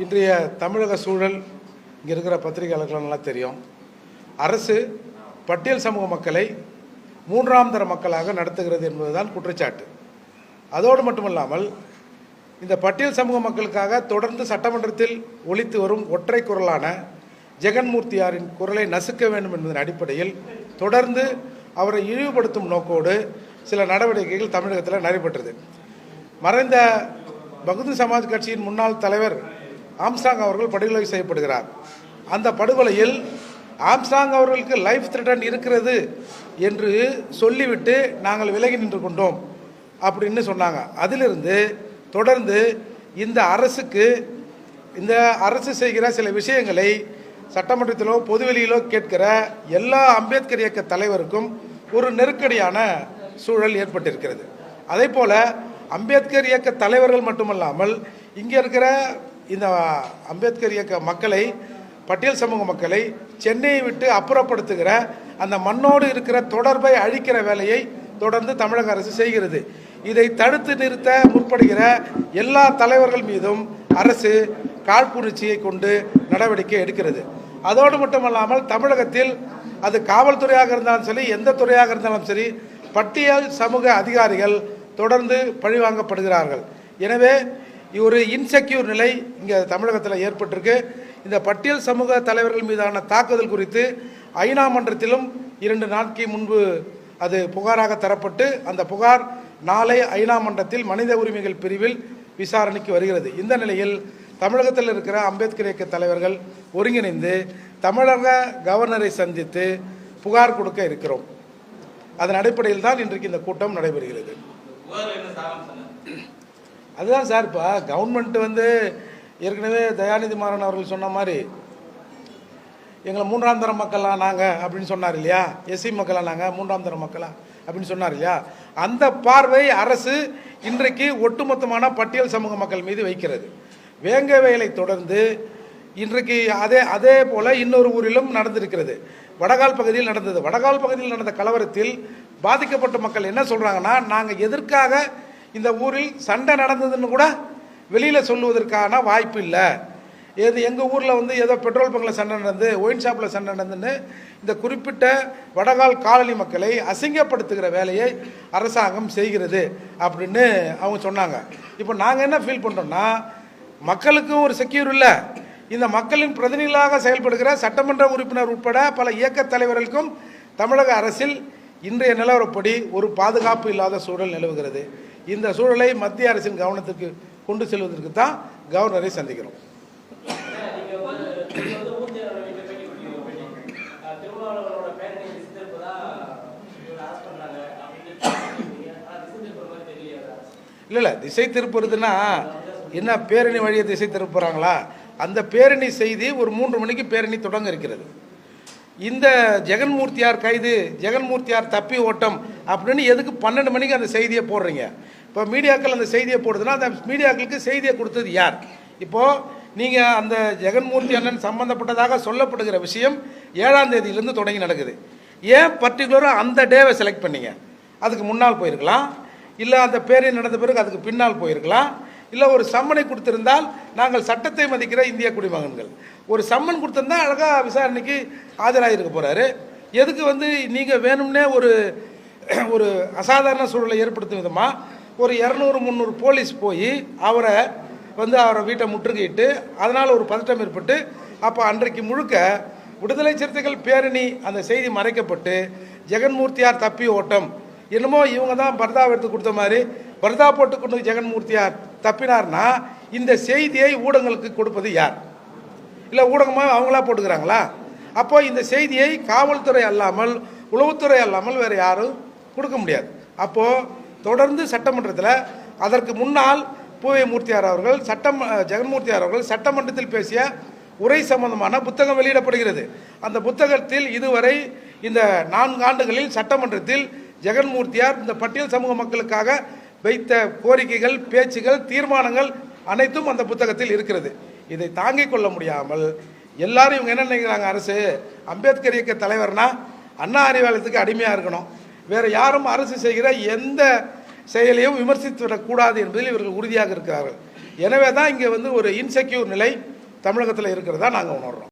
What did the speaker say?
இன்றைய தமிழக சூழல் இங்கே இருக்கிற பத்திரிகையாளர்கள் நல்லா தெரியும். அரசு பட்டியல் சமூக மக்களை மூன்றாம் தர மக்களாக நடத்துகிறது என்பதுதான் குற்றச்சாட்டு. அதோடு மட்டுமல்லாமல் இந்த பட்டியல் சமூக மக்களுக்காக தொடர்ந்து சட்டமன்றத்தில் ஒழித்து வரும் ஒற்றை குரலான ஜெகன்மூர்த்தியாரின் குரலை நசுக்க வேண்டும் என்பதன் அடிப்படையில் தொடர்ந்து அவரை இழிவுபடுத்தும் நோக்கோடு சில நடவடிக்கைகள் தமிழகத்தில் நடைபெற்றது. மறைந்த பகுதி சமாஜ் கட்சியின் முன்னாள் தலைவர் ஆம்சாங் அவர்கள் படுகொலை செய்யப்படுகிறார். அந்த படுகொலையில் ஆம்சாங் அவர்களுக்கு லைஃப் த்ரெட்டன் இருக்கிறது என்று சொல்லிவிட்டு நாங்கள் விலகி நின்று கொண்டோம் அப்படின்னு சொன்னாங்க. அதிலிருந்து தொடர்ந்து இந்த அரசுக்கு இந்த அரசு செய்கிற சில விஷயங்களை சட்டமன்றத்திலோ பொதுவெளியிலோ கேட்கிற எல்லா அம்பேத்கர் இயக்க தலைவருக்கும் ஒரு நெருக்கடியான சூழல் ஏற்பட்டிருக்கிறது. அதே போல அம்பேத்கர் இயக்க தலைவர்கள் மட்டுமல்லாமல் இங்கே இருக்கிற இந்த அம்பேத்கர் இயக்க மக்களை பட்டியல் சமூக மக்களை சென்னையை விட்டு அப்புறப்படுத்துகிற அந்த மண்ணோடு இருக்கிற தொடர்பை அழிக்கிற வேலையை தொடர்ந்து தமிழக அரசு செய்கிறது. இதை தடுத்து நிறுத்த முற்படுகிற எல்லா தலைவர்கள் மீதும் அரசு காழ்ப்புணர்ச்சியை கொண்டு நடவடிக்கை எடுக்கிறது. அதோடு மட்டுமல்லாமல் தமிழகத்தில் அது காவல்துறையாக இருந்தாலும் சரி எந்த துறையாக இருந்தாலும் சரி பட்டியல் சமூக அதிகாரிகள் தொடர்ந்து பழிவாங்கப்படுகிறார்கள். எனவே ஒரு இன்செக்யூர் நிலை. இங்கே தமிழகத்தில் ஏற்பட்டிருக்கு. இந்த பட்டியல் சமூக தலைவர்கள் மீதான தாக்குதல் குறித்து ஐநா மன்றத்திலும் இரண்டு நாட்கள் முன்பு அது புகாராக தரப்பட்டு அந்த புகார் நாளை ஐநா மன்றத்தில் மனித உரிமைகள் பிரிவில் விசாரணைக்கு வருகிறது. இந்த நிலையில் தமிழகத்தில் இருக்கிற அம்பேத்கர் இயக்க தலைவர்கள் ஒருங்கிணைந்து தமிழக கவர்னரை சந்தித்து புகார் கொடுக்க இருக்கிறோம். அதன் அடிப்படையில் தான் இன்றைக்கு இந்த கூட்டம் நடைபெறுகிறது. அதுதான் சார் இப்போ கவர்மெண்ட் வந்து ஏற்கனவே தயாநிதி மாறன் அவர்கள் சொன்ன மாதிரி எங்களை மூன்றாம் தர மக்களா நாங்கள் அப்படின்னு சொன்னார் இல்லையா? எஸ்சி மக்களாக நாங்கள் மூன்றாம் தர மக்களாக அப்படின்னு சொன்னார் இல்லையா? அந்த பார்வை அரசு இன்றைக்கு ஒட்டுமொத்தமான பட்டியல் சமூக மக்கள் மீது வைக்கிறது. வேங்க வேலை தொடர்ந்து இன்றைக்கு அதே அதே போல் இன்னொரு ஊரிலும் நடந்திருக்கிறது. வடகால் பகுதியில் நடந்தது. வடகால் பகுதியில் நடந்த கலவரத்தில் பாதிக்கப்பட்ட மக்கள் என்ன சொல்கிறாங்கன்னா நாங்கள் எதற்காக இந்த ஊரில் சண்டை நடந்ததுன்னு கூட வெளியில் சொல்லுவதற்கான வாய்ப்பு இல்லை. ஏது எங்கள் ஊரில் வந்து ஏதோ பெட்ரோல் பங்கில் சண்டை நடந்து ஒயின் ஷாப்பில் சண்டை நடந்துன்னு இந்த குறிப்பிட்ட வடகால் காலனி மக்களை அசிங்கப்படுத்துகிற வேலையை அரசாங்கம் செய்கிறது அப்படின்னு அவங்க சொன்னாங்க. இப்போ நாங்கள் என்ன ஃபீல் பண்ணுறோம்னா மக்களுக்கும் ஒரு செக்யூர் இல்லை. இந்த மக்களின் பிரதிநிதிகளாக செயல்படுகிற சட்டமன்ற உறுப்பினர் உட்பட பல இயக்க தலைவர்களுக்கும் தமிழக அரசில் இன்றைய நிலவரப்படி ஒரு பாதுகாப்பு இல்லாத சூழல் நிலவுகிறது. இந்த சூழலை மத்திய அரசின் கவனத்துக்கு கொண்டு செல்வதற்கு தான் கவர்னரை சந்திக்கிறோம். இல்லை இல்லை திசை திருப்புறதுன்னா என்ன பேரணி வழியை திசை திருப்புறாங்களா? அந்த பேரணி செய்தி ஒரு மூன்று மணிக்கு பேரணி தொடங்க இருக்கிறது. இந்த ஜெகன்மூர்த்தியார் கைது ஜெகன்மூர்த்தியார் தப்பி ஓட்டம் அப்படின்னு எதுக்கு பன்னெண்டு மணிக்கு அந்த செய்தியை போடுறீங்க? இப்போ மீடியாக்கள் அந்த செய்தியை போடுதுன்னா அந்த மீடியாக்களுக்கு செய்தியை கொடுத்தது யார்? இப்போது நீங்கள் அந்த ஜெகன்மூர்த்தி அண்ணன் சம்பந்தப்பட்டதாக சொல்லப்படுகிற விஷயம் ஏழாம் தேதியிலேருந்து தொடங்கி நடக்குது. ஏன் பர்டிகுலராக அந்த டேவை செலக்ட் பண்ணீங்க? அதுக்கு முன்னால் போயிருக்கலாம். இல்லை அந்த பேரணி நடந்த பிறகு அதுக்கு பின்னால் போயிருக்கலாம். இல்லை ஒரு சம்மனை கொடுத்திருந்தால் நாங்கள் சட்டத்தை மதிக்கிற இந்திய குடிமகன்கள். ஒரு சம்மன் கொடுத்திருந்தா அழகாக விசாரணைக்கு ஆஜராகிருக்க போகிறாரு எதுக்கு வந்து நீங்கள் வேணும்னே ஒரு ஒரு அசாதாரண சூழலை ஏற்படுத்தும் விதமாக ஒரு இரநூறு முந்நூறு போலீஸ் போய் அவரை வந்து அவரை வீட்டை முற்றுகையிட்டு அதனால் ஒரு பதட்டம் ஏற்பட்டு அப்போ அன்றைக்கு முழுக்க விடுதலை சிறுத்தைகள் பேரணி அந்த செய்தி மறைக்கப்பட்டு ஜெகன்மூர்த்தியார் தப்பி ஓட்டம். என்னமோ இவங்க தான் பர்தா எடுத்து கொடுத்த மாதிரி. பர்தா போட்டு கொண்டு ஜெகன்மூர்த்தியார் தப்பினார்னா இந்த செய்தியை ஊடகங்களுக்கு கொடுப்பது யார்? இல்லை ஊடகமாக அவங்களா போட்டுக்கிறாங்களா? அப்போ இந்த செய்தியை காவல்துறை அல்லாமல் உளவுத்துறை அல்லாமல் வேறு யாரும் கொடுக்க முடியாது. அப்போது தொடர்ந்து சட்டமன்றத்தில் அதற்கு முன்னால் பூவை மூர்த்தியார் அவர்கள் சட்டம் ஜெகன்மூர்த்தியார் அவர்கள் சட்டமன்றத்தில் பேசிய உரை சம்பந்தமான புத்தகம் வெளியிடப்படுகிறது. அந்த புத்தகத்தில் இதுவரை இந்த நான்கு ஆண்டுகளில் சட்டமன்றத்தில் ஜெகன்மூர்த்தியார் இந்த பட்டியல் சமூக மக்களுக்காக வைத்த கோரிக்கைகள் பேச்சுகள் தீர்மானங்கள் அனைத்தும் அந்த புத்தகத்தில் இருக்கிறது. இதை தாங்கிக் கொள்ள முடியாமல் எல்லாரும் இவங்க என்ன நினைக்கிறாங்க அரசு? அம்பேத்கர் இயக்க தலைவர்னா அண்ணா அறிவாலயத்துக்கு அடிமையாக இருக்கணும். வேறு யாரும் அரசு செய்கிற எந்த செயலையும் விமர்சித்து விடக்கூடாது என்பதில் இவர்கள் உறுதியாக இருக்கிறார்கள். எனவே தான் இங்கே வந்து ஒரு இன்செக்யூர் நிலை தமிழகத்தில் இருக்கிறதா நாங்கள் உணர்கிறோம்